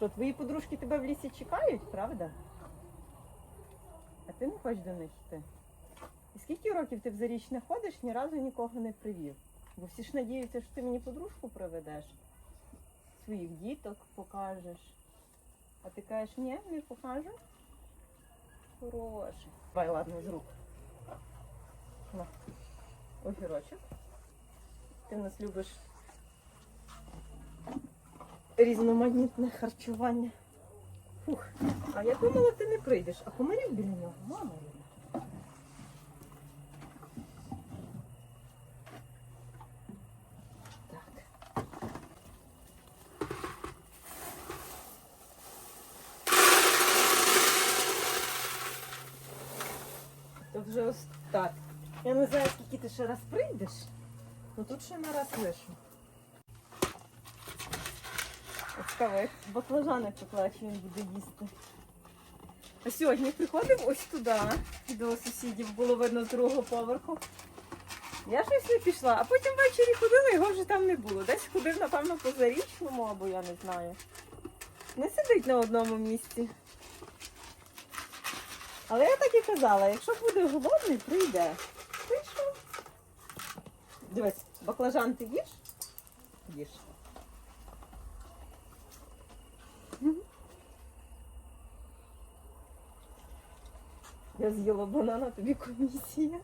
Що, твої подружки тебе в лісі чекають, правда? А ти не хочеш до них йти? І скільки років ти в зарічне ходиш, ні разу нікого не привів? Бо всі ж надіються, що ти мені подружку приведеш, своїх діток покажеш. А ти кажеш, ні, не покажу. Хороше. Давай, ладно, з рук. На. Огірочок. Ти в нас любиш різноманітне харчування. Фух. А я думала, ти не прийдеш, а комарів біля нього, мама. Так. Вже ось так. Я не знаю, скільки ти ще раз прийдеш, але тут ще не раз лишу. Кавик. Баклажани поклачу, він буде їсти. А сьогодні приходив ось туди, до сусідів, було видно з другого поверху. Я щось не пішла, а потім ввечері ходила, його вже там не було. Десь ходив, напевно, по зарічному, або я не знаю. Не сидить на одному місці. Але я так і казала, якщо буде голодний, прийде. Прийшов. Дивись, баклажан ти їш? Їж. Я з'їла банана, тобі комісія.